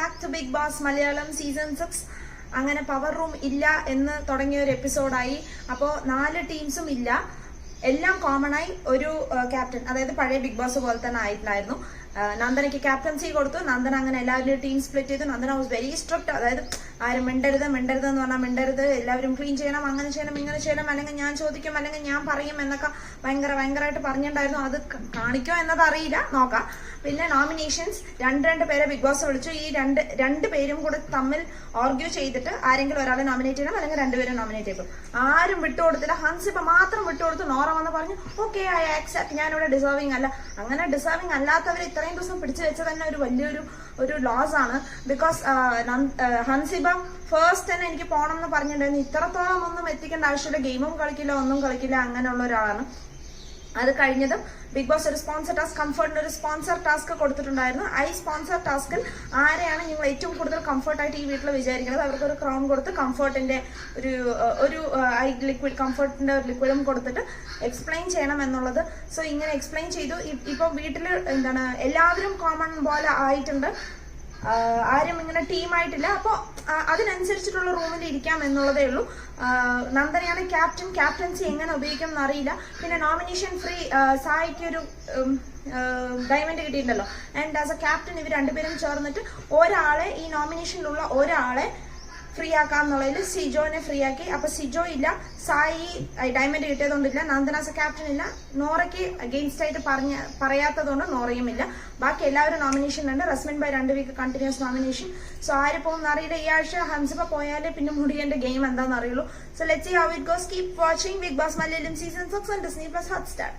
Back to Bigg Boss Malayalam season six അങ്ങനെ power room ഇല്ല എന്ന് തുടങ്ങിയ ഒരു എപ്പിസോഡായി അപ്പോൾ നാല് ടീംസും ഇല്ല. എല്ലാം കോമൺ ആയി ഒരു ക്യാപ്റ്റൻ അതായത് പഴയ ബിഗ് ബോസ് പോലെ തന്നെ ആയിട്ടുണ്ടായിരുന്നു. നന്ദനയ്ക്ക് ക്യാപ്റ്റൻസി കൊടുത്തു. നന്ദന അങ്ങനെ എല്ലാവരുടെയും ടീം സ്പ്ലിറ്റ് ചെയ്തു. നന്ദന വാസ് വെരി സ്ട്രിക്റ്റ് അതായത് ആരും മിണ്ടരുത് മിണ്ടരുത് എന്ന് പറഞ്ഞാൽ മിണ്ടരുത്. എല്ലാവരും ക്ലീൻ ചെയ്യണം അങ്ങനെ ചെയ്യണം ഇങ്ങനെ ചെയ്യണം അല്ലെങ്കിൽ ഞാൻ ചോദിക്കും അല്ലെങ്കിൽ ഞാൻ പറയും എന്നൊക്കെ ഭയങ്കര ഭയങ്കരമായിട്ട് പറഞ്ഞിട്ടുണ്ടായിരുന്നു. അത് കാണിക്കോ എന്നത് അറിയില്ല. നോക്കാം. പിന്നെ നോമിനേഷൻസ് രണ്ട് രണ്ട് പേരെ ബിഗ് ബോസ് വിളിച്ചു. ഈ രണ്ട് രണ്ട് പേരും കൂടെ തമ്മിൽ ഓർഗ്യൂ ചെയ്തിട്ട് ആരെങ്കിലും ഒരാളെ നോമിനേറ്റ് ചെയ്യണം അല്ലെങ്കിൽ രണ്ടുപേരും നോമിനേറ്റ് ചെയ്യും ആരും വിട്ടുകൊടുത്തില്ല. ഹൻസിപ്പ മാത്രം വിട്ടുകൊടുത്തു. നോറ വന്ന് പറഞ്ഞു. ഓക്കെ ഐ ആക്സെപ്റ്റ് ഞാനിവിടെ ഡിസേർവിംഗ് അല്ല. അങ്ങനെ ഡിസേർവിംഗ് അല്ലാത്തവർ ഇത്രയും ദിവസം പിടിച്ചു വെച്ചത് തന്നെ ഒരു വലിയൊരു ഒരു ലോസ് ആണ്. ബിക്കോസ് ഹൻസിബ ഫസ്റ്റ് തന്നെ എനിക്ക് പോകണം എന്ന് പറഞ്ഞിട്ടുണ്ടായിരുന്നു. ഇത്രത്തോളം ഒന്നും എത്തിക്കേണ്ട ആവശ്യമില്ല. ഗെയിമും കളിക്കില്ല ഒന്നും കളിക്കില്ല അങ്ങനെയുള്ള ഒരാളാണ്. അത് കഴിഞ്ഞതും ബിഗ് ബോസ് ഒരു സ്പോൺസർ ടാസ്ക് കംഫർട്ടിന് ഒരു സ്പോൺസർ ടാസ്ക് കൊടുത്തിട്ടുണ്ടായിരുന്നു. ഐ സ്പോൺസർ ടാസ്കിൽ ആരെയാണ് നിങ്ങൾ ഏറ്റവും കൂടുതൽ കംഫർട്ടായിട്ട് ഈ വീട്ടിൽ വിചാരിക്കുന്നത്? അവർക്ക് ഒരു ക്രൗൺ കൊടുത്ത് കംഫർട്ടിന്റെ ഒരു ഒരു ഐ ലിക്വിഡ് കംഫർട്ടിന്റെ ഒരു ലിക്വിഡും കൊടുത്തിട്ട് എക്സ്പ്ലെയിൻ ചെയ്യണം എന്നുള്ളത്. സോ ഇങ്ങനെ എക്സ്പ്ലെയിൻ ചെയ്തു. ഇപ്പോൾ വീട്ടിൽ എന്താണ് എല്ലാവരും കോമൺ പോലെ ആയിട്ടുണ്ട്. ആരും ഇങ്ങനെ ടീമായിട്ടില്ല. അപ്പോൾ അതിനനുസരിച്ചിട്ടുള്ള റൂമിൽ ഇരിക്കാം എന്നുള്ളതേ ഉള്ളൂ. നന്ദനയാണ് ക്യാപ്റ്റൻ. ക്യാപ്റ്റൻസി എങ്ങനെ ഉപയോഗിക്കും എന്നറിയില്ല. പിന്നെ നോമിനേഷൻ ഫ്രീ സായിക്ക് ഒരു ഡയമണ്ട് കിട്ടിയിട്ടുണ്ടല്ലോ. ആൻഡ് ആസ് എ ക്യാപ്റ്റൻ ഇവർ രണ്ടുപേരും ചേർന്നിട്ട് ഒരാളെ ഈ നോമിനേഷനിലുള്ള ഒരാളെ ഫ്രീ ആക്കാം എന്നുള്ളതിൽ സിജോനെ ഫ്രീ ആക്കി അപ്പൊ സിജോ ഇല്ല. സായി ഡയമണ്ട് കിട്ടിയതുകൊണ്ടില്ല. നന്ദനാസ് ക്യാപ്റ്റൻ ഇല്ല. നോറയ്ക്ക് അഗെയിൻസ്റ്റ് ആയിട്ട് പറഞ്ഞ പറയാത്തതുകൊണ്ട് നോറയും ഇല്ല. ബാക്കി എല്ലാവരും നോമിനേഷൻ ഉണ്ട് റസ്മിൻ ബൈ രണ്ട് വീക്ക് കണ്ടിന്യൂസ് നോമിനേഷൻ സോ ആര് പോകുന്ന അറിയില്ല ഈ ആഴ്ച ഹംസപ്പ പോയാലേ പിന്നെ മുടിയന്റെ ഗെയിം എന്താണെന്ന് അറിയുള്ളൂ so let see how it goes keep watching Bigg Boss Malayalam season six and Disney plus Hotstar